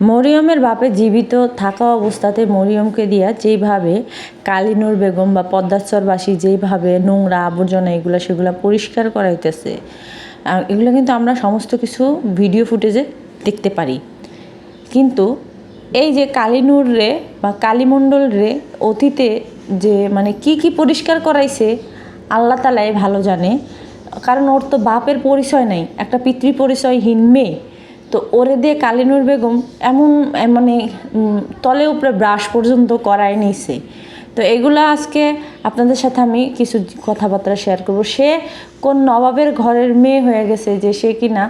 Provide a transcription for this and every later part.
মরিয়মের বাপে জীবিত থাকা অবস্থাতে মরিয়মকে দিয়া যেইভাবে কালিনুর বেগম বা পদ্মাচরবাসী যেইভাবে নোংরা আবর্জনা এগুলো সেগুলো পরিষ্কার করাইতেছে এগুলো কিন্তু আমরা সমস্ত কিছু ভিডিও ফুটেজে দেখতে পারি। কিন্তু এই যে কালিনুর রে বা কালীমণ্ডল রে অতীতে যে মানে কি কি পরিষ্কার করাইছে, আল্লাহ তালাই ভালো জানে। কারণ ওর তো বাপের পরিচয় নাই, একটা পিতৃ পরিচয়হীন মেয়ে। তো ওরে দিয়ে কালিনুর বেগম এমন মানে তলে উপরে ব্রাশ পর্যন্ত করায় নিছে। তো এগুলো আজকে আপনাদের সাথে আমি কিছু কথাবার্তা শেয়ার করব। সে কোন নবাবের ঘরের মেয়ে হয়ে গেছে যে সে কিনা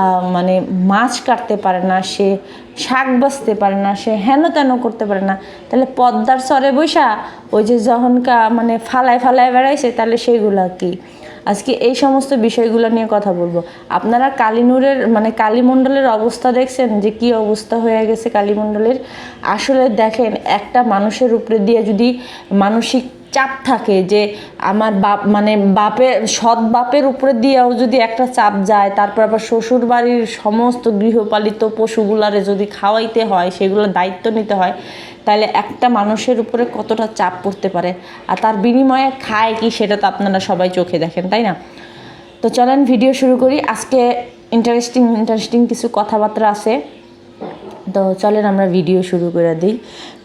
আহ, মানে মাছ কাটতে পারে না সে শাক বাছতে পারে না সে হেন তেন করতে পারে না। তাহলে পদ্মার সরে বৈশা ওই যে যখনকা মানে ফালায় ফালায় বেড়াইছে তাহলে সেইগুলা কি? আজকে এই সমস্ত বিষয়গুলো নিয়ে কথা বলব। আপনারা কালীনুরের মানে কালীমণ্ডলের অবস্থা দেখছেন যে কি অবস্থা হয়ে গেছে কালীমণ্ডলের? আসলে দেখেন, একটা মানুষের উপরে দিয়ে যদি মানসিক চাপ থাকে যে আমার বাপ মানে বাপের, সৎ বাপের উপরে দিয়েও যদি একটা চাপ যায়, তারপর আবার শ্বশুর বাড়ির সমস্ত গৃহপালিত পশুগুলারে যদি খাওয়াইতে হয় সেগুলো দায়িত্ব নিতে হয় তাহলে একটা মানুষের উপরে কতটা চাপ পড়তে পারে? আর তার বিনিময়ে খায় কি সেটা তো আপনারা সবাই চোখে দেখেন, তাই না? তো চলেন ভিডিও শুরু করি। আজকে ইন্টারেস্টিং ইন্টারেস্টিং কিছু কথাবার্তা আছে। তো চলেন আমরা ভিডিও শুরু করে দিই।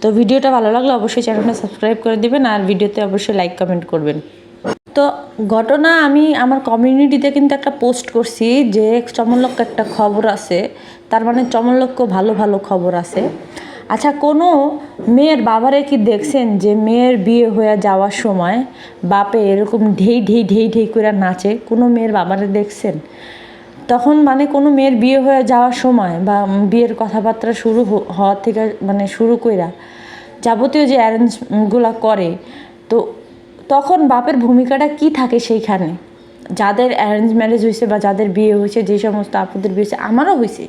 তো ভিডিওটা ভালো লাগলে অবশ্যই চ্যানেলটা সাবস্ক্রাইব করে দিবেন আর ভিডিওতে অবশ্যই লাইক কমেন্ট করবেন। তো ঘটনা আমি আমার কমিউনিটিতে কিন্তু একটা পোস্ট করছি যে চমলক্ষ একটা খবর আছে। তার মানে চমলক্ষ ভালো ভালো খবর আছে। আচ্ছা কোনো মেয়ের বাবারে কি দেখছেন যে মেয়ের বিয়ে হয়ে যাওয়ার সময় বাপে এরকম ঢেই ঢেই ঢেই ঢেই করে নাচে? কোনো মেয়ের বাবারে দেখছেন? তখন মানে কোনো মেয়ের বিয়ে হয়ে যাওয়ার সময় বা বিয়ের কথাবার্তা শুরু হওয়ার থেকে মানে শুরু কইরা যাবতীয় যে অ্যারেঞ্জগুলো করে, তো তখন বাপের ভূমিকাটা কি থাকে সেইখানে? যাদের অ্যারেঞ্জ ম্যারেজ হয়েছে বা যাদের বিয়ে হয়েছে যে সমস্ত আপুদের বিয়ে হয়েছে আমারও হয়েছে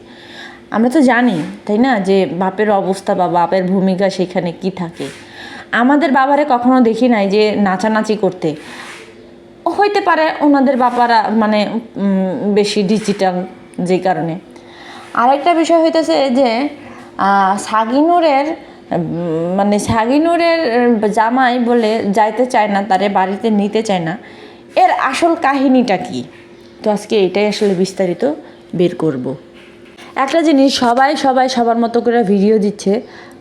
আমরা তো জানি, তাই না, যে বাপের অবস্থা বা বাপের ভূমিকা সেখানে কি থাকে। আমাদের বাবারে কখনো দেখি নাই যে নাচানাচি করতে। হইতে পারে ওনাদের বাপারা মানে বেশি ডিজিটাল যে কারণে। আরেকটা বিষয় হইতেছে যে সাগিনুরের মানে সাগিনুরের জামাই বলে যাইতে চায় না, তারে বাড়িতে নিতে চায় না। এর আসল কাহিনীটা কি? তো আজকে এটাই আসলে বিস্তারিত বের করব। একটা জিনিস, সবাই সবাই সবার মতো করে ভিডিও দিচ্ছে।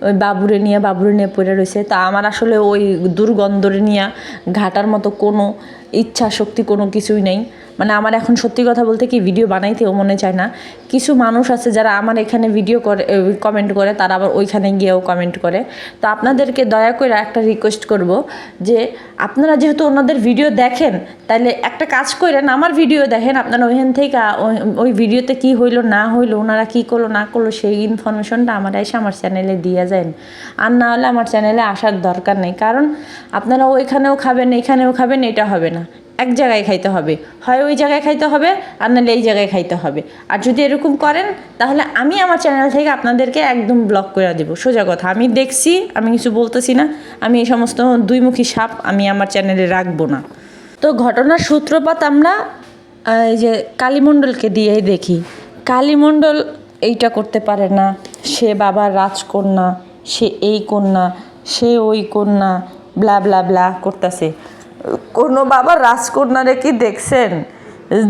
ওই বাবুরে নিয়ে বাবুরে নিয়ে পড়ে রয়েছে। তা আমার আসলে ওই দুর্গন্ধরে নিয়ে ঘাটার মতো কোনো ইচ্ছা শক্তি কোনো কিছুই নেই। মানে আমার এখন সত্যি কথা বলতে কি ভিডিও বানাইতেও মনে চায় না। কিছু মানুষ আছে যারা আমার এখানে ভিডিও করে কমেন্ট করে, তারা আবার ওইখানে গিয়েও কমেন্ট করে। তো আপনাদেরকে দয়া করে একটা রিকোয়েস্ট করব যে, আপনারা যেহেতু ওনাদের ভিডিও দেখেন তাহলে একটা কাজ করেন, আমার ভিডিও দেখেন, আপনারা ওইখান থেকে ওই- ভিডিওতে কি হইল, না হইল, ওনারা কি করল, না করল, সেই ইনফরমেশনটা আমার এসে আমার চ্যানেলে দিয়ে যায় আর না হলে আমার চ্যানেলে আসার দরকার নেই, কারণ আপনারা ওইখানেও খাবেন, এইখানেও খাবেন, এটা হবে না। এক জায়গায় খাইতে হবে। হয় ওই জায়গায় খাইতে হবে, আর নাহলে এই জায়গায় খাইতে হবে। আর যদি এরকম করেন, তাহলে আমি আমার চ্যানেল থেকে আপনাদেরকে একদম ব্লক করে দেবো। সোজা কথা, আমি দেখছি, আমি কিছু বলতেছি না, আমি এই সমস্ত দুইমুখী সাপ আমি আমার চ্যানেলে রাখব না। তো ঘটনার সূত্রপাত আমরা এই যে কালীমণ্ডলকে দিয়েই দেখি। কালীমণ্ডল এইটা করতে পারে না, সে বাবার রাজকন্যা, সে এই কন্যা, সে ওই কন্যা, ব্লা ব্লা ব্লা করতেছে। কোনো বাবার রাজকন্যারে কি দেখছেন?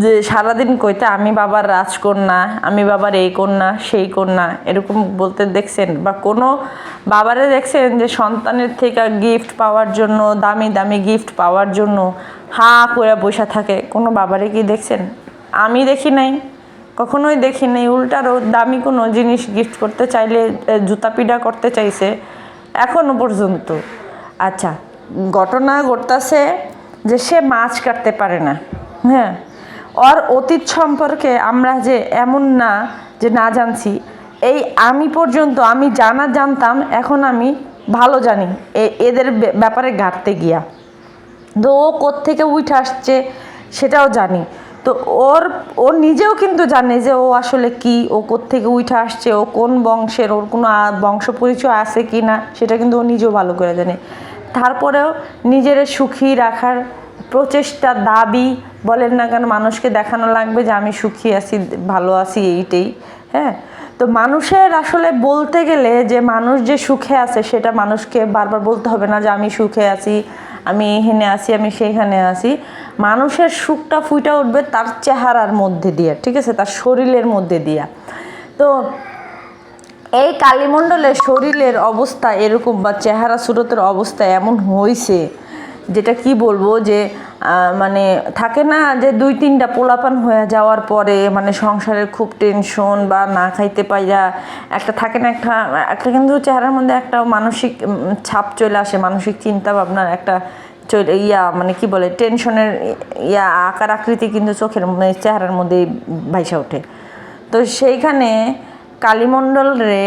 যে সারাদিন কইতে আমি বাবার রাজকন্যা, আমি বাবার এই কন্যা, সেই কন্যা, এরকম বলতে দেখছেন? বা কোনো বাবারে দেখছেন যে সন্তানের থেকে গিফট পাওয়ার জন্য, দামি দামি গিফট পাওয়ার জন্য, হা করে বসে থাকে? কোনো বাবারে কি দেখছেন? আমি দেখি নাই, কখনোই দেখি নাই। উল্টারও দামি কোনো জিনিস গিফট করতে চাইলে জুতা পিডা করতে চাইছে এখনও পর্যন্ত। আচ্ছা ঘটনা ঘটতেছে যে সে মাছ কাটতে পারে না। হ্যাঁ? ওর অতীত সম্পর্কে আমরা যে এমন না যে না জানছি, এই আমি পর্যন্ত আমি জানা জানতাম, এখন আমি ভালো জানি। এদের ব্যাপারে ঘাটতে গিয়া। তো ও কোত্থেকে উঠে আসছে সেটাও জানি। তো ওর, ও নিজেও কিন্তু জানে যে ও আসলে কি, ও কোত্থেকে উঠে আসছে, ও কোন বংশের, ওর কোনো বংশ পরিচয় আছে কি না সেটা কিন্তু ও নিজেও ভালো করে জানে। তারপরেও নিজের সুখী রাখার প্রচেষ্টা, দাবি বলেন না কেন, মানুষকে দেখানো লাগবে যে আমি সুখী আছি, ভালো আছি এইটাই হ্যাঁ? তো মানুষের আসলে বলতে গেলে যে মানুষ যে সুখে আছে সেটা মানুষকে বারবার বলতে হবে না যে আমি সুখে আছি, আমি এখানে আছি, আমি সেইখানে আছি। মানুষের সুখটা ফুইটা উঠবে তার চেহারার মধ্যে দিয়ে, ঠিক আছে? তার শরীরের মধ্যে দিয়া। তো এই কালিমণ্ডলের শরীরের অবস্থা এরকম বা চেহারা সুরতের অবস্থা এমন হয়েছে যেটা কি বলব যে মানে থাকে না যে দুই তিনটা পোলাপান হয়ে যাওয়ার পরে মানে সংসারের খুব টেনশন বা না খাইতে পাইয়া একটা থাকে না একটা একটা কিন্তু চেহারার মধ্যে একটা মানসিক ছাপ চলে আসে, মানসিক চিন্তা ভাবনার একটা চলে, ইয়া মানে কি বলে টেনশনের ইয়া আকার আকৃতি কিন্তু চোখের চেহারার মধ্যেই ভাইসা ওঠে। তো সেইখানে কালীমণ্ডল রে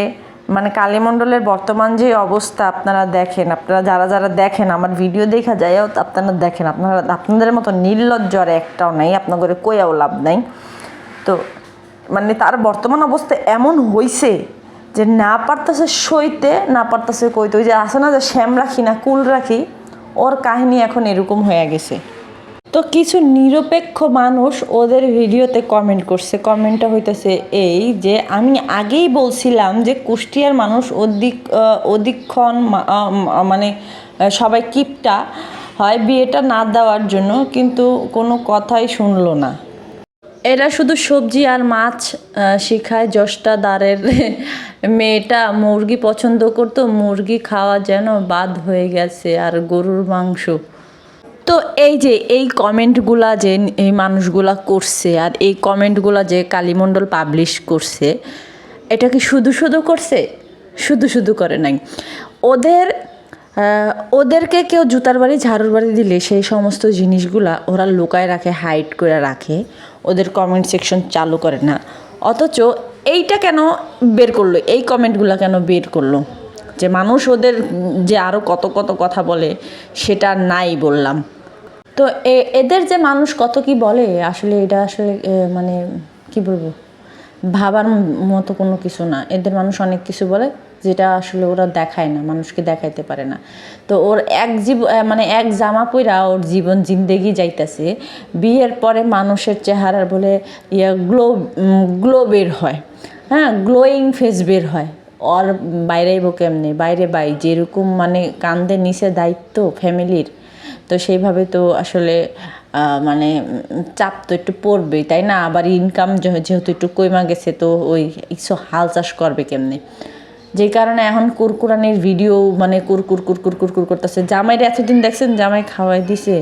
মানে কালীমণ্ডলের বর্তমান যে অবস্থা আপনারা দেখেন, আপনারা যারা যারা দেখেন, আমার ভিডিও দেখা যায় আপনারা দেখেন, আপনারা আপনাদের মতো নির্লজ্জ আর একটাও নাই, আপনাদের কইয়াও লাভ নাই। তো মানে তার বর্তমান অবস্থা এমন হইছে যে না পারতেছে সইতে, না পারতেছে কইতে, ওই যে আসে না যে শ্যাম রাখি না কুল রাখি, ওর কাহিনী এখন এরকম হয়ে গেছে। তো কিছু নিরপেক্ষ মানুষ ওদের ভিডিওতে কমেন্ট করছে। কমেন্টটা হইতেছে এই যে, আমি আগেই বলছিলাম যে কুষ্টিয়ার মানুষ অধিক অধিকক্ষণ মানে সবাই কিপটা হয় বিয়েটা না দেওয়ার জন্য, কিন্তু কোনো কথাই শুনলো না। এরা শুধু সবজি আর মাছ শিখায় শিখায় জষ্টাদারের মেয়েটা মুরগি পছন্দ করতো, মুরগি খাওয়া যেন বাদ হয়ে গেছে আর গরুর মাংস। তো এই যে, এই কমেন্টগুলা যে এই মানুষগুলা করছে আর এই কমেন্টগুলা যে কালীমণ্ডল পাবলিশ করছে, এটা কি শুধু শুধু করছে? শুধু শুধু করে নাই। ওদের ওদেরকে কেউ জুতার বাড়ি, ঝাড়ুর বাড়ি দিলে সেই সমস্ত জিনিসগুলা ওরা লুকায় রাখে হাইড করে রাখে, ওদের কমেন্ট সেকশন চালু করে না। অথচ এইটা কেন বের করল? এই কমেন্টগুলো কেন বের করল? যে মানুষ ওদের যে আরও কত কত কথা বলে, সেটা নাই বললাম। তো এদের যে মানুষ কত কি বলে, আসলে এটা আসলে মানে কি বলব? ভাবার মতো কোনো কিছু না। এদের মানুষ অনেক কিছু বলে, যেটা আসলে ওরা দেখায় না, মানুষকে দেখাইতে পারে না। তো ওর এক জীব মানে এক জামা পইরা ওর জীবন জিন্দেগি যাইতেছে। বিয়ের পরে মানুষের চেহারার বলে ইয়া গ্লো গ্লো বের হয়। হ্যাঁ গ্লোয়িং ফেস বের হয়। ওর বাইরে কেমনে? বাইরে বাই। যেরকম মানে কান্দে নিচে দায়িত্ব ফ্যামিলির, তো সেইভাবে তো আসলে মানে চাপ তো একটু পড়বেই, তাই না? আবার ইনকাম যেহেতু একটু কইমা গেছে, তো ওই কিছু হাল চাষ করবে কেমনে? যে কারণে এখন কুরকুরানির ভিডিও মানে কুরকুর কুরকুর কুরকুর করতেছে। জামাইরে এতদিন দেখছেন, জামাই খাওয়াই দিছে।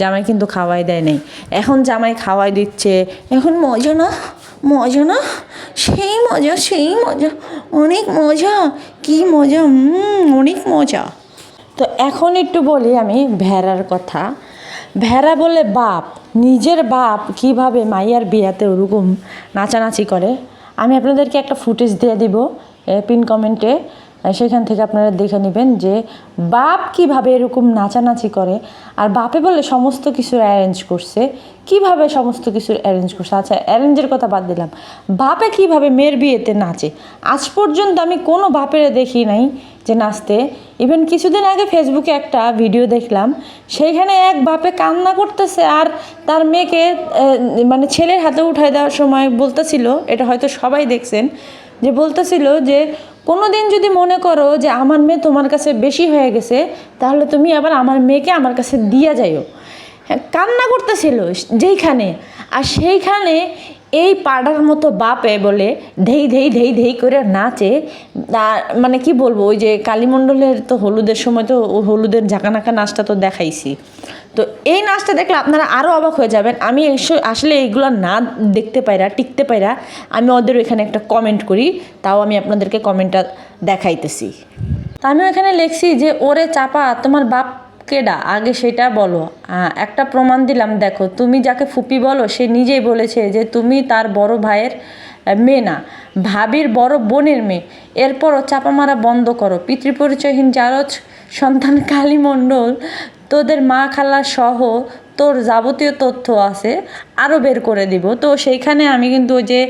জামাই কিন্তু খাওয়াই দেয় নাই। এখন জামাই খাওয়াই দিচ্ছে। এখন মজা না? মজা না? সেই মজা সেই মজা। অনেক মজা। কি মজা? অনেক মজা। তো এখন একটু বলি আমি ভেড়ার কথা। ভেড়া বলে বাপ। নিজের বাপ কীভাবে মাইয়ার বিয়াতে ওরকম নাচানাচি করে? আমি আপনাদেরকে একটা ফুটেজ দিয়ে দিব পিন কমেন্টে। সেখান থেকে আপনারা দেখে নেবেন যে বাপ কীভাবে এরকম নাচানাচি করে, আর বাপে বলে সমস্ত কিছু অ্যারেঞ্জ করছে। কীভাবে সমস্ত কিছু অ্যারেঞ্জ করছে? আচ্ছা অ্যারেঞ্জের কথা বাদ দিলাম। বাপে কীভাবে মেয়ের বিয়েতে নাচে? আজ পর্যন্ত আমি কোনো বাপের দেখি নাই যে নাচতে। ইভেন কিছুদিন আগে ফেসবুকে একটা ভিডিও দেখলাম সেইখানে এক বাপে কান্না করতেছে আর তার মেয়েকে মানে ছেলের হাতে উঠাই দেওয়ার সময় বলতেছিল, এটা হয়তো সবাই দেখছেন, যে বলতেছিল যে কোনো দিন যদি মনে করো যে আমার মেয়ে তোমার কাছে বেশি হয়ে গেছে তাহলে তুমি আবার আমার মেয়েকে আমার কাছে দিয়া যাইও। হ্যাঁ, কান্না করতেছিল যেইখানে। আর সেইখানে এই পাড়ার মতো বাপে বলে ধেই ধেই ধেই ধেই করে নাচে। মানে কি বলব, ওই যে কালীমণ্ডলের তো হলুদের সময় তো হলুদের ঝাঁকানাকা নাচটা তো দেখাইছি। তো এই নাচটা দেখলে আপনারা আরও অবাক হয়ে যাবেন। আমি আসলে এইগুলো না দেখতে পাইরা, টিকতে পাইরা আমি ওদের এখানে একটা কমেন্ট করি, তাও আমি আপনাদেরকে কমেন্টটা দেখাইতেছি। তা আমি এখানে লিখছি যে, ওরে চাপা, তোমার বাপ কেডা? আগে সেটা বলো। একটা প্রমাণ দিলাম, দেখো, তুমি যাকে ফুপি বলো, সে নিজেই বলেছে যে তুমি তার বড় ভাইয়ের মেয়ে না, ভাবির বড় বোনের মেয়ে। এরপরও চাপা মারা বন্ধ করো। পিতৃপরিচয়হীন জারজ সন্তান কালী মণ্ডল তোদের মা খালা সহ তোর যাবতীয় তথ্য আছে আরও বের করে দিব। তো সেইখানে আমি কিন্তু ওই যে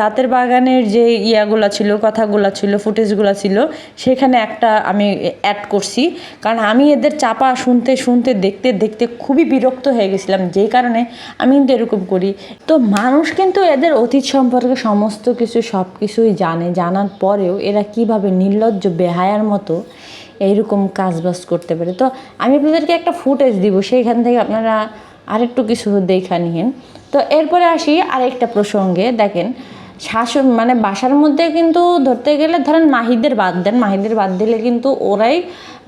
দাঁতের বাগানের যে ইয়াগুলো ছিল, কথাগুলো ছিল, ফুটেজগুলো ছিল, সেখানে একটা আমি অ্যাড করছি। কারণ আমি এদের চাপা শুনতে শুনতে, দেখতে দেখতে খুবই বিরক্ত হয়ে গেছিলাম। যেই কারণে আমি কিন্তু এরকম করি। তো মানুষ কিন্তু এদের অতীত সম্পর্কে সমস্ত কিছু সব কিছুই জানে। জানার পরেও এরা কীভাবে নির্লজ্জ, বেহায়ার মতো এইরকম কাজবাজ করতে পারে। তো আমি আপনাদেরকে একটা ফুটেজ দিব, সেইখান থেকে আপনারা আরেকটু কিছু দেখা নিয়েন। তো এরপরে আসি আরেকটা প্রসঙ্গে, দেখেন শাশুর মানে বাসার মধ্যে কিন্তু ধরতে গেলে ধরেন মাহিদের বাদ দেন, মাহিদের বাদ দিলে কিন্তু ওরাই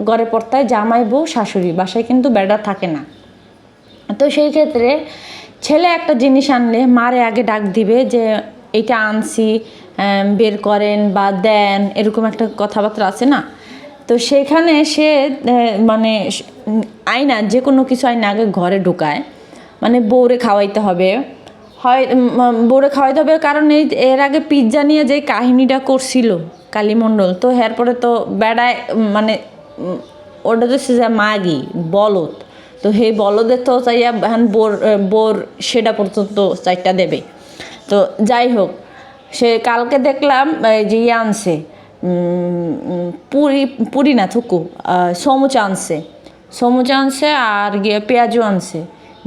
গড়ে পড়তায় জামাই বউ, শাশুড়ি, বাসায় কিন্তু বেড়া থাকে না। তো সেই ক্ষেত্রে ছেলে একটা জিনিস আনলে, মারে আগে ডাক দিবে যে এটা আনছি বের করেন বা দেন, এরকম একটা কথাবার্তা আছে না? তো সেখানে সে মানে আয়না যে কোনো কিছু আইনা আগে ঘরে ঢুকায়। মানে বউরে খাওয়াইতে হবে। হয় বউরে খাওয়াইতে হবে কারণ এই, এর আগে পিৎজা নিয়ে যে কাহিনীটা করছিল কালীমণ্ডল, তো এরপরে তো বেড়ায় মানে ওটা তো সে যে মাগি, বলদ। তো সেই বলদের তো চাইয়া এখন বোর বোর সেটা পর্যন্ত চারটা দেবে। তো যাই হোক, সে কালকে দেখলাম যে ইয়ে আনছে পুরি না, থুকু সমুচা আনছে। সমুচা আনছে আর গিয়ে পেঁয়াজও আনছে।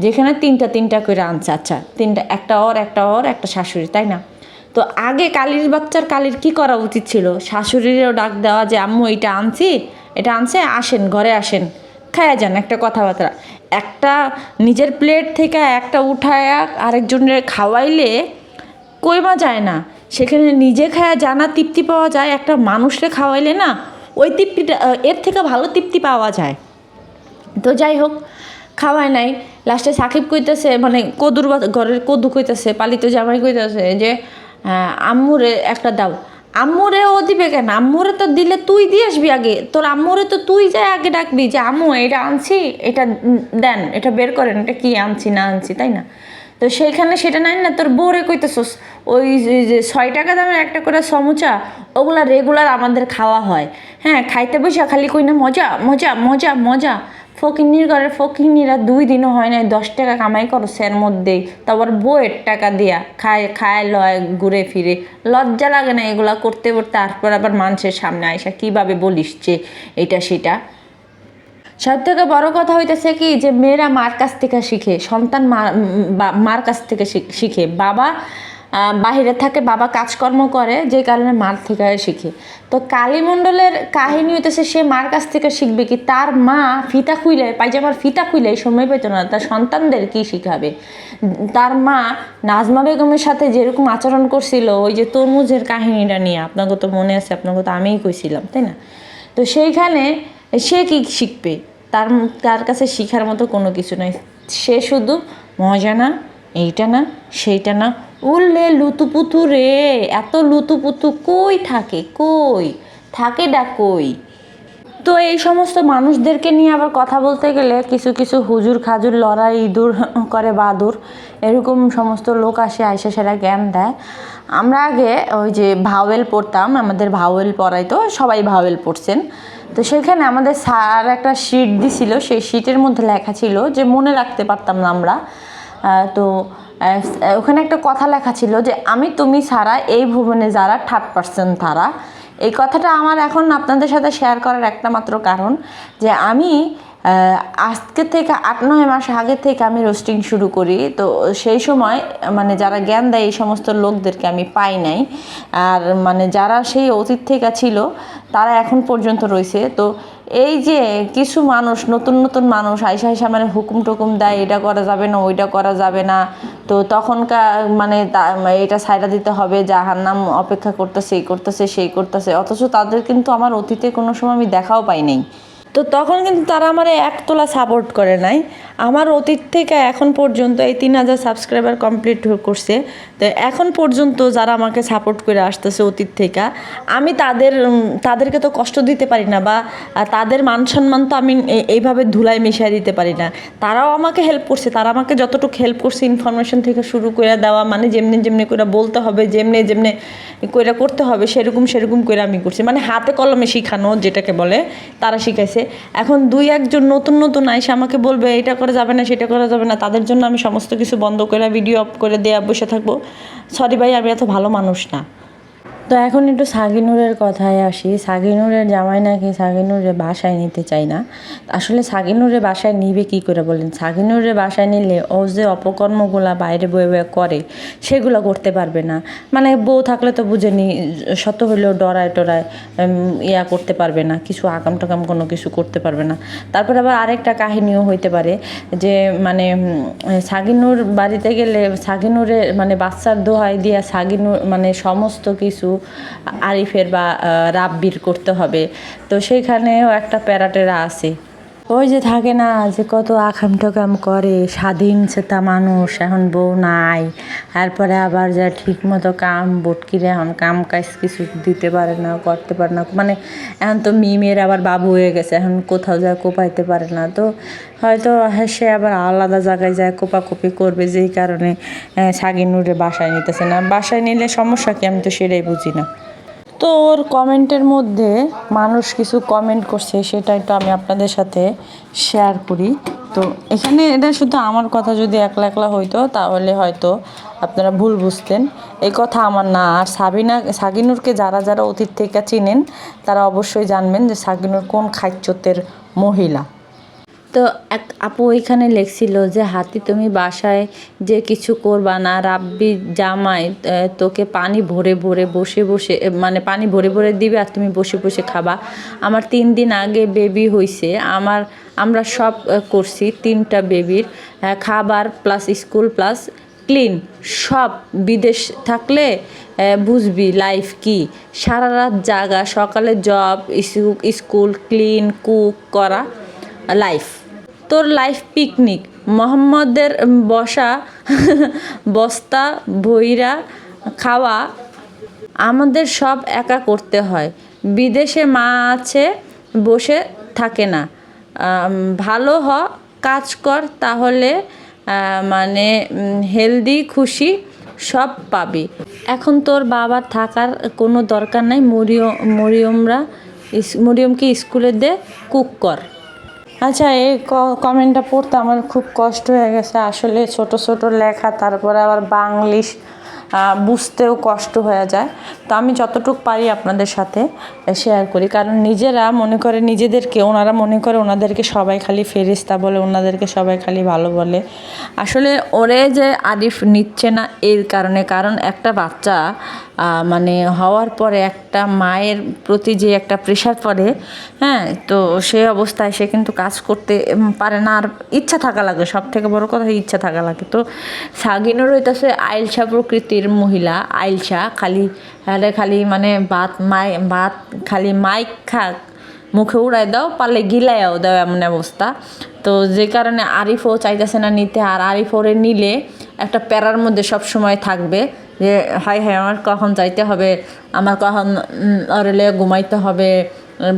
যেখানে তিনটা তিনটা করে আনছে। আচ্ছা তিনটা, একটা ওর একটা ওর, একটা শাশুড়ি তাই না? তো আগে কালির বাচ্চার কালির কি করা উচিত ছিল? শাশুড়িরও ডাক দেওয়া যে, আম্মু এটা আনছি, এটা আনছে, আসেন, ঘরে আসেন খায়া যান, একটা কথাবার্তা। একটা নিজের প্লেট থেকে একটা উঠায়া আরেকজনের খাওয়াইলে কইমা যায় না। সেখানে নিজে খায়া জানা তৃপ্তি পাওয়া যায়, একটা মানুষকে খাওয়াইলে না, ওই তৃপ্তিটা এর থেকে ভালো তৃপ্তি পাওয়া যায়। তো যাই হোক, খাওয়ায় নাই। লাস্টে সাকিব কইতেছে মানে কদুর ঘরের কদু কইতেছে, পালিত জামাই কইতেছে যে আম্মুরে একটা দাও। আম্মুরে ও দিবে কেন? আম্মুরে তো দিলে তুই দিয়ে আসবি আগে। তোর আম্মুরে তো তুই যাই আগে ডাকবি যে, আম্মু, এটা আনছি, এটা দেন, এটা বের করেন, এটা কি আনছি, না আনছি, তাই না? তো সেইখানে সেটা নাই না, তোর বোরে কইতেছস, ওই যে- ছয় টাকা দামের একটা করে সমুচা, ওগুলা রেগুলার আমাদের খাওয়া হয়। হ্যাঁ খাইতে বসে খালি কই না, মজা মজা মজা মজা। ফকিন্নির ঘরের ফকিন্নিরা দুই দিনও হয় নাই, দশ টাকা কামাই করো এর মধ্যেই। তারপর বইয়ের টাকা দিয়া খায় খায়, লয়, ঘুরে ফিরে। লজ্জা লাগে না এগুলা করতে করতে, তারপর আবার মানুষের সামনে আইসা কীভাবে বলিস যে, এটা, সেটা। সব থেকে বড় কথা হইতেছে কি যে মেয়েরা মার কাছ থেকে শিখে, সন্তান মার কাছ থেকে শিখ- বাবা বাহিরে থাকে, বাবা কাজকর্ম করে, যে কারণে মার থেকে শিখে। তো কালীমণ্ডলের কাহিনী হইতেছে সে মার কাছ থেকে শিখবে কি তার মা ফিতা খুইলে পায়জামার ফিতা খুইলে সময় পেত না, তার সন্তানদের কি শিখাবে? তার মা নাজমা বেগমের সাথে যেরকম আচরণ করছিল, ওই যে তরমুজের কাহিনীটা নিয়ে, আপনাকে তো মনে আছে, আপনাকে তো আমিই কইছিলাম, তাই না? তো সেইখানে সে কি শিখবে? তার তার কাছে শিখার মতো কোনো কিছু নাই। সে শুধু, মজা না, এইটা না, সেইটা না। উল্লে লুতুপুতু রে, এত লুতুপুতু কই থাকে কই? থাকে ডা কই? তো এই সমস্ত মানুষদেরকে নিয়ে আবার কথা বলতে গেলে কিছু কিছু হুজুর খাজুর লড়াই, ইঁদুর করে বাদুর, এরকম সমস্ত লোক আসে, আইসে সেরা জ্ঞান দেয়। আমরা আগে ওই যে ভাওয়েল পড়তাম, আমাদের ভাওয়েল পড়াইতো, সবাই ভাওয়েল পড়ছেন। তো সেখানে আমাদের স্যার একটা শিট দিছিল, সেই শিটের মধ্যে লেখা ছিল যে, মনে রাখতে পারতাম না আমরা। তো ওখানে একটা কথা লেখা ছিল যে, আমি, তুমি ছাড়া এই ভুবনে যারা থার্ড পার্সন তারা। এই কথাটা আমার এখন আপনাদের সাথে শেয়ার করার একটা মাত্র কারণ যে, আমি আজকে থেকে আট, নয় মাস আগে থেকে আমি রোস্টিং শুরু করি। তো সেই সময় মানে যারা জ্ঞান দেয় এই সমস্ত লোকদেরকে আমি পাই নাই। আর মানে যারা সেই অতীত থেকে ছিল তারা এখন পর্যন্ত রয়েছে। তো এই যে কিছু মানুষ, নতুন নতুন মানুষ আইসা আইসা মানে হুকুম টুকুম দেয়, এটা করা যাবে না, ওইটা করা যাবে না। তো তখনকার মানে এটা সাইডা দিতে হবে যাহার নাম অপেক্ষা করতেছে, এই করতেছে, সেই করতেছে। অথচ তাদের কিন্তু আমার অতীতে কোনো সময় আমি দেখাও পাই নাই। তো তখন কিন্তু তারা আমার এক তোলা সাপোর্ট করে নাই। আমার অতীত থেকে এখন পর্যন্ত এই তিন হাজার সাবস্ক্রাইবার কমপ্লিট করছে। তো এখন পর্যন্ত যারা আমাকে সাপোর্ট করে আসতেছে অতীত থেকে, আমি তাদের তাদেরকে তো কষ্ট দিতে পারি না বা তাদের মান সম্মান তো আমি এইভাবে ধুলায় মিশিয়ে দিতে পারি না। তারাও আমাকে হেল্প করছে, তারা আমাকে যতটুকু হেল্প করছে ইনফরমেশন থেকে শুরু করে দেওয়া মানে যেমনি যেমনি করে বলতে হবে, যেমনি যেমনি করে করতে হবে, সেরকম সেরকম করে আমি করছি। মানে হাতে কলমে শিখানো যেটাকে বলে, তারা শিখাইছে। এখন দুই একজন নতুন নতুন আইসে আমাকে বলবে, এটা করা যাবে না, সেটা করা যাবে না। তাদের জন্য আমি সমস্ত কিছু বন্ধ করে ভিডিও অফ করে দেওয়া বসে থাকব। সরি ভাই, আমি এত ভালো মানুষ না। তো এখন একটু সাগিনুরের কথায় আসি। সাগিনুরের জামাই নাকি সাগিনুরের বাসায় নিতে চাই না। আসলে সাগিনুরের বাসায় নিবে কি করে বলেন? সাগিনুরের বাসায় নিলে ও যে অপকর্মগুলা বাইরে বয়ে বয়ে করে, সেগুলো করতে পারবে না। মানে বউ থাকলে তো বুঝেনি শত হলেও ডরায় টরায় ইয়া করতে পারবে না। কিছু আকাম টাকাম কোনো কিছু করতে পারবে না। তারপর আবার আরেকটা কাহিনীও হইতে পারে যে মানে সাগিনুর বাড়িতে গেলে সাগিনুরের মানে বাচ্চার দোহাই দিয়া সাগিনুর মানে সমস্ত কিছু আরিফের বা রাব্বির করতে হবে। তো সেইখানেও একটা প্যারাটেরা আছে। ওই যে থাকে না যে কত আখাম ঠকাম করে, স্বাধীন সেটা মানুষ, এখন বউ নাই। তারপরে আবার যা ঠিক মতো কাম, বটকিরে এখন কাম কাজ কিছু দিতে পারে না, করতে পারে না। মানে এখন তো মিমের আবার বাবু হয়ে গেছে, এখন কোথাও যায় কোপাইতে পারে না। তো হয়তো সে আবার আলাদা জায়গায় যায় কোপাকুপি করবে, যেই কারণে সাগিনুরে বাসায় নিতেছে না। বাসায় নিলে সমস্যা কি আমি তো সেটাই বুঝি না। তো ওর কমেন্টের মধ্যে মানুষ কিছু কমেন্ট করছে, সেটা একটু আমি আপনাদের সাথে শেয়ার করি। তো এখানে এটা শুধু আমার কথা যদি একলা একলা হইতো, তাহলে হয়তো আপনারা ভুল বুঝতেন। এই কথা আমার না, আর সাবিনা, সাগিনুরকে যারা যারা অতীত থেকে চিনেন, তারা অবশ্যই জানবেন যে সাগিনুর কোন খাইচ্যতের মহিলা। তো এক আপু ওইখানে লেখছিল যে, হাতি, তুমি বাসায় যে কিছু করবা না, রাব্বি জামাই তোকে পানি ভরে ভরে বসে বসে মানে পানি ভরে ভরে দিবে আর তুমি বসে বসে খাবা। আমার তিন দিন আগে বেবি হইছে, আমার, আমরা সব করছি তিনটা বেবির খাবার প্লাস স্কুল প্লাস ক্লিন। সব বিদেশ থাকলে বুঝবি লাইফ কি। সারা রাত জাগা, সকালে জব স্কুল ক্লিন, কুক করা, লাইফ। তোর লাইফ পিকনিক। মোহাম্মদের বসা, বস্তা, ভৈরা খাওয়া আমাদের সব একা করতে হয়। বিদেশে মা আছে, বসে থাকে না। ভালো হ, কাজ কর, তাহলে মানে হেলদি, খুশি সব পাবি। এখন তোর বাবার থাকার কোনো দরকার নাই, মরিয়ম, মরিয়মরা মরিয়মকে স্কুলে দে, কুক কর। আচ্ছা এই কমেন্টটা পড়তে আমার খুব কষ্ট হয়ে গেছে। আসলে ছোট ছোট লেখা, তারপরে আবার বাংলিশ বুঝতেও কষ্ট হয়ে যায়। তো আমি যতটুকু পারি আপনাদের সাথে। শেয়ার করি। কারণ নিজেরা মনে করে নিজেদেরকে, ওনারা মনে করে ওনাদেরকে সবাই খালি ফেরিস্তা বলে, ওনাদেরকে সবাই খালি ভালো বলে। আসলে ওরে যে আরিফ নিচ্ছে না এর কারণে, কারণ একটা বাচ্চা মানে হওয়ার পরে একটা মায়ের প্রতি যে একটা প্রেশার পড়ে হ্যাঁ তো সেই অবস্থায় সে কিন্তু কাজ করতে পারে না। আর ইচ্ছা থাকা লাগে সব থেকে বড় কথা ইচ্ছা থাকা লাগে। তো সাগিনুর হইতেছে আইলসা প্রকৃতির মহিলা আইলসা খালি আরে খালি মানে ভাত মাই, ভাত খালি মাইক খাক, মুখে উড়াই দাও, পারলে গিলাইয়াও দাও এমন অবস্থা। তো যে কারণে আরিফও চাইতেছে না নিতে, আর আরিফ ওরে নিলে একটা প্যারার মধ্যে সব সময় থাকবে যে হাই হাই আমার কখন যাইতে হবে? আমার কখন লইয়া ঘুমাইতে হবে?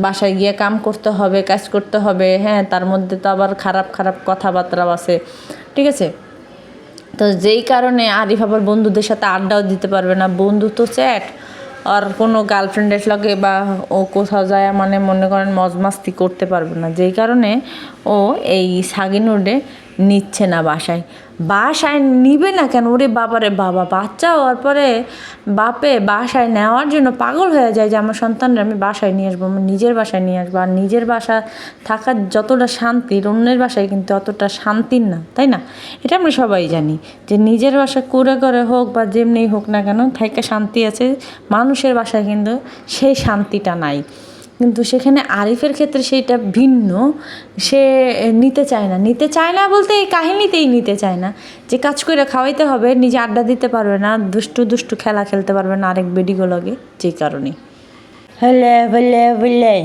বাসায় গিয়ে কাম করতে হবে, কাজ করতে হবে? হ্যাঁ তার মধ্যে তো আবার খারাপ খারাপ কথাবার্তাও আছে। ঠিক আছে? তো যেই কারণে আরিফ আবার বন্ধুদের সাথে আড্ডাও দিতে পারবে না। বন্ধু তো চ্যাট। আর কোনো গার্লফ্রেন্ডের লগে বা ও কোথাও যায় মানে মনে করেন মজমাস্তি করতে পারবে না। যেই কারণে ও এই সাগিনুডে নিচ্ছে না বাসায়। বাসায় নিবে না কেন? ওরে বাবারে বাবা, বাচ্চা হওয়ার পরে বাপে বাসায় নেওয়ার জন্য পাগল হয়ে যায় যে, আমার সন্তানরা আমি বাসায় নিয়ে আসব, আমার নিজের বাসায় নিয়ে আসব। আর নিজের বাসা থাকার যতটা শান্তির অন্যের বাসায় কিন্তু অতটা শান্তির না, তাই না? এটা আমরা সবাই জানি যে, নিজের বাসা করে করে হোক বা যেমনি হোক না কেন থেকে শান্তি আছে। মানুষের বাসায় কিন্তু সেই শান্তিটা নাই। কিন্তু সেখানে আরিফের ক্ষেত্রে সেইটা ভিন্ন। সে নিতে চায় না। নিতে চায় না বলতে এই কাহিনীতেই নিতে চায় না। যে কাজ করে খাওয়াইতে হবে, নিজে আড্ডা দিতে পারবে না, দুষ্টু দুষ্টু খেলা খেলতে পারবে না আরেক বেডিগুলোকে যে কারণে। হলে বলে বলে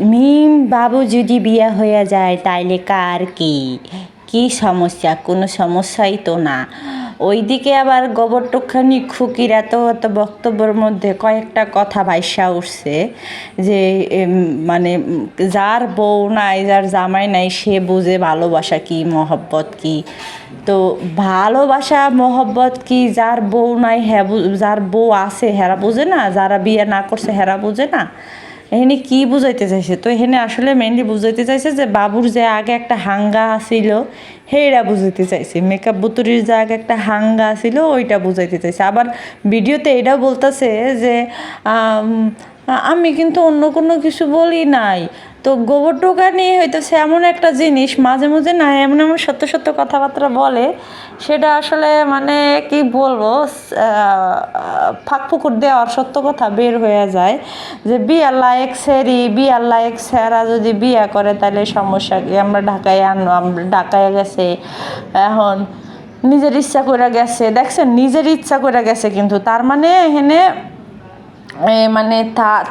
মিম বাবু যদি বিয়ে হয়ে যায় তাইলে কার কি? কি সমস্যা? কোনো সমস্যাই তো না। ওইদিকে আবার গোবরটুকখানি খুকিরা তো অত বক্তব্যের মধ্যে কয়েকটা কথা ভাইসা উঠছে যে মানে যার বউ নাই, যার জামাই নাই, সে বুঝে ভালোবাসা কি, মহব্বত কি? তো ভালোবাসা, মহব্বত কি, যার বউ নাই হ্যাঁ যার বউ আছে, হেরা বোঝে না? যারা বিয়ে না করছে, হেরা বোঝে না? এখানে কি বুঝাইতে চাইছে? তো এখানে আসলে মেনলি বুঝাইতে চাইছে যে বাবুর যে আগে একটা হাঙ্গা ছিল হেরা বুঝাইতে চাইছে। মেকআপ বুতুরির যে আগে একটা হাঙ্গা ছিল, ওইটা বুঝাইতে চাইছে। আবার ভিডিওতে এটাও বলতেছে যে আমি কিন্তু অন্য কোনো কিছু বলি নাই। তো গোবর টোকা নিয়ে হয়তো সে এমন একটা জিনিস, মাঝে মাঝে না এমন এমন সত্য সত্য কথাবার্তা বলে, সেটা আসলে মানে কি বলব ফাঁক ফুকুর দেওয়ার সত্য কথা বের হয়ে যায় যে বিয়া লায়ক সেরি বিয়া লায়ক সেরা যদি বিয়া করে তাহলে সমস্যা কি? আমরা ঢাকায় আনলো আমরা ঢাকায় গেছে, এখন নিজের ইচ্ছা করে গেছে, দেখছেন নিজের ইচ্ছা করে গেছে কিন্তু তার মানে এখানে মানে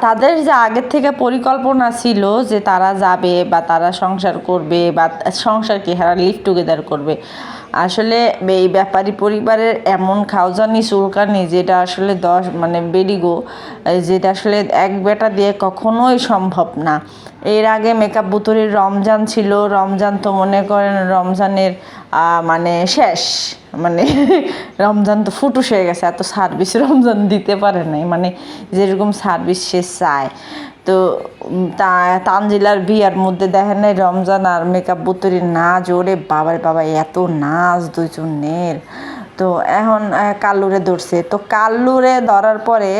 তাদের যে আগের থেকে পরিকল্পনা ছিল যে তারা যাবে বা তারা সংসার করবে বা সংসার কি হারা লিভ টুগেদার করবে, আসলে এই ব্যাপারী পরিবারের এমন খাওজানি চুলকানি যেটা আসলে দশ মানে বেডিগো যেটা আসলে এক বেটা দিয়ে কখনোই সম্ভব না। এর আগে মেকআপ বুতুরির রমজান ছিল, রমজান তো মনে করেন রমজানের মানে শেষ। মানে রমজান তো ফুটুস হয়ে গেছে, এত সার্ভিস রমজান দিতে পারে নাই। মানে যেরকম সার্ভিস সে চায়। তো তা, তানজিলার বিয়ার মধ্যে দেখেন নাই রমজান আর মেকআপ বুতরি নাচ ওরে বাবার বাবা, এত নাচ দুজনের তো এখন কাল্লুরে ধরছে। তো কাল্লুরে ধরার পরে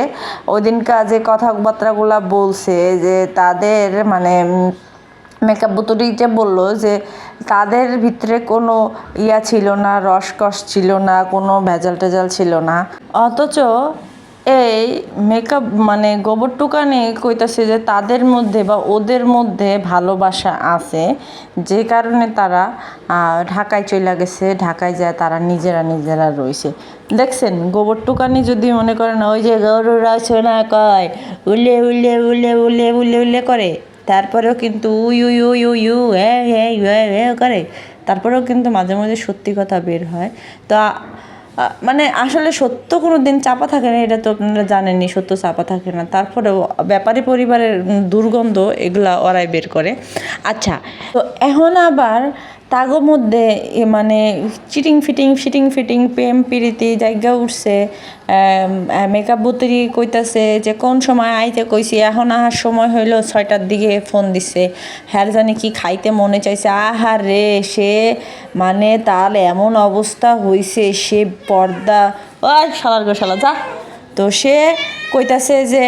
ওই দিনকার যে কথাবার্তাগুলা বলছে যে তাদের মানে মেকআপ বুতুরি যে বলল যে তাদের ভিতরে কোনো ইয়া ছিল না, রসকস ছিল না, কোনো ভেজাল টেজাল ছিল না। অথচ এই মেকআপ মানে গোবর টুকানি কইতাছে যে তাদের মধ্যে বা ওদের মধ্যে ভালোবাসা আছে, যে কারণে তারা ঢাকায় চলে গেছে, ঢাকায় যায় তারা নিজেরা নিজেরা রয়েছে দেখছেন, গোবর টুকানি যদি মনে করেন, ওই যে গরুরা সোনা কয় উলে উলে উলে উলে উলে উলে করে। তারপরেও কিন্তু উই ইউ ইউ ইউ হ্যাঁ হ্যাঁ করে। তারপরেও কিন্তু মাঝে মাঝে সত্যি কথা বের হয়। তো মানে আসলে সত্য কোনো দিন চাপা থাকে না, এটা তো আপনারা জানেনই, সত্য চাপা থাকে না। তারপরেও ব্যাপারী পরিবারের দুর্গন্ধ এগুলা ওরাই বের করে। আচ্ছা তো এখন আবার তাগো মধ্যে মানে চিটিং ফিটিং ফিটিং ফিটিং প্রেম, পিরিতি, জায়গা উঠছে। মেকআপ বুতরি কইতাছে যে, কোন সময় আইতে কইছি? এখন আহার সময় হইল ছয়টার দিকে ফোন দিছে। হ্যার জানি কি খাইতে মনে চাইছে। আহার রে সে মানে তার এমন অবস্থা হইছে, সে পর্দা ওই শালার গো শালা, যা। তো সে কইতাছে যে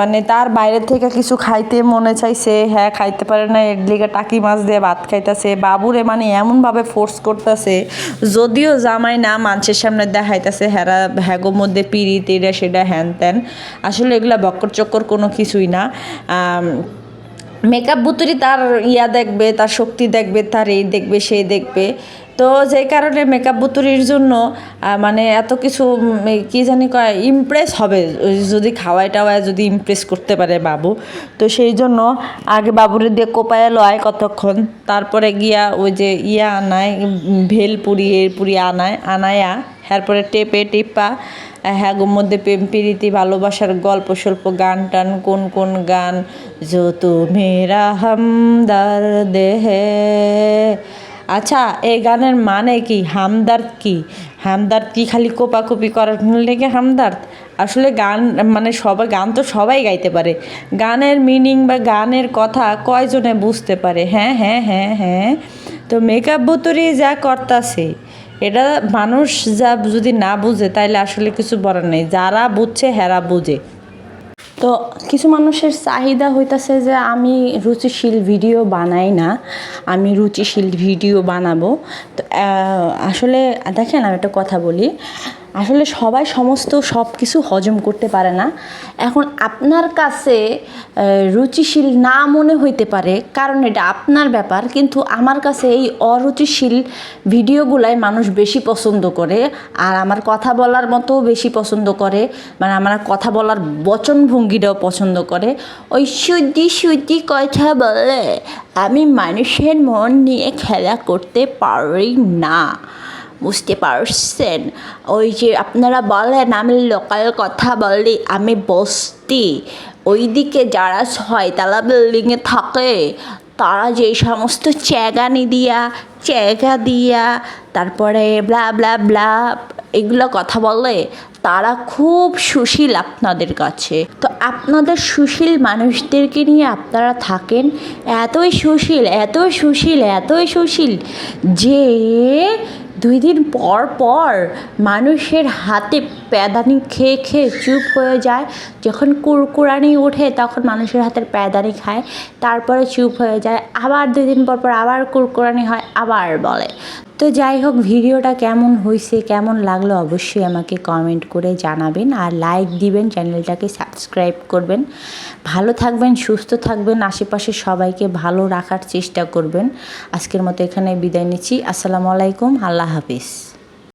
মানে তার বাইরে থেকে কিছু খাইতে মনে চাইছে হ্যাঁ খাইতে পারে না এর লিগে টাকি মাছ দিয়ে ভাত খাইতেছে। বাবুরে মানে এমনভাবে ফোর্স করতেছে, যদিও জামাই না মানুষের সামনে দেখাইতেছে হ্যারা হ্যাগো মধ্যে পিড়ি টিড়ে সেটা হ্যান ত্যান। আসলে এগুলা বক্কর চক্কর কোনো কিছুই না। মেকআপ বুতুরি তার ইয়া দেখবে, তার শক্তি দেখবে, তার এই দেখবে, সেই দেখবে। তো যেই কারণে মেকআপ বুতুরির জন্য মানে এত কিছু কি জানি কয় ইমপ্রেস হবে। যদি খাওয়াই টাওয়ায় যদি ইমপ্রেস করতে পারে বাবু। তো সেই জন্য আগে বাবুরে দিয়ে কোপায় লয় কতক্ষণ। তারপরে গিয়া ওই যে ইয়া আনায় ভেল পুরি এর পুরি আনায়, আনায়া, এরপরে টেপে টিপা হ্যাঁ গোর মধ্যে প্রেম, প্রীতি, ভালোবাসার গল্প, স্বল্প গান টান, কোন কোন গান? যো তো মেরা হামদার্দ হে আচ্ছা এই গানের মানে কি? হামদার্দ কি? হামদার্দ কি খালি কোপাকুপি করার লেগে হামদার্দ? আসলে গান মানে সবাই, গান তো সবাই গাইতে পারে। গানের মিনিং বা গানের কথা কয়জনে বুঝতে পারে? হ্যাঁ হ্যাঁ হ্যাঁ হ্যাঁ। তো মেকআপ বুতুরি যা করতাছে, এটা মানুষ যা যদি না বুঝে, তাইলে আসলে কিছু বলার নেই। যারা বুঝছে, হেরা বুঝে। তো কিছু মানুষের চাহিদা হইতাছে যে আমি রুচিশীল ভিডিও বানাই না, আমি রুচিশীল ভিডিও বানাবো। তো আসলে, দেখেন আমি একটা কথা বলি। আসলে সবাই সমস্ত সব কিছু হজম করতে পারে না। এখন আপনার কাছে রুচিশীল না মনে হইতে পারে, কারণ এটা আপনার ব্যাপার, কিন্তু আমার কাছে এই অরুচিশীল ভিডিওগুলাই মানুষ বেশি পছন্দ করে, আর আমার কথা বলার মতো বেশি পছন্দ করে মানে আমার কথা বলার বচনভঙ্গিটাও পছন্দ করে। ওই শুদ্ধি শুদ্ধি কথা বলে, আমি মানুষের মন নিয়ে খেলা করতে পারি না। বুঝতে পারছেন? ওই যে আপনারা বলেন, আমি লোকাল কথা বলি, আমি বস্তি। ওইদিকে যারা হয় ছয়তলা বিল্ডিংয়ে থাকে। তারা যে সমস্ত চ্যাগানি দিয়া চ্যাগা দিয়া, তারপরে ব্লা ব্লা ব্লা এগুলো কথা বলে, তারা খুব সুশীল আপনাদের কাছে। তো আপনাদের সুশীল মানুষদেরকে নিয়ে আপনারা থাকেন? এতই সুশীল এতই সুশীল এতই সুশীল যে দুই দিন পর পর মানুষের হাতে প্যাদানি খেয়ে খেয়ে চুপ হয়ে যায়। যখন কুরকুরানি ওঠে, তখন মানুষের হাতের প্যাদানি খায়, তারপরে চুপ হয়ে যায়। আবার দুই দিন পর পর আবার কুরকুরানি হয়, আবার বলে। তো যাই হোক, ভিডিওটা কেমন হয়েছে কেমন লাগল অবশ্যই আমাকে কমেন্ট করে জানাবেন আর লাইক দিবেন, চ্যানেলটাকে সাবস্ক্রাইব করবেন। ভালো থাকবেন, সুস্থ থাকবেন, আশেপাশে সবাইকে ভালো রাখার চেষ্টা করবেন। আজকের মতো এখানে বিদায় নিচ্ছি। আসসালামু আলাইকুম, আল্লাহ হাফিজ।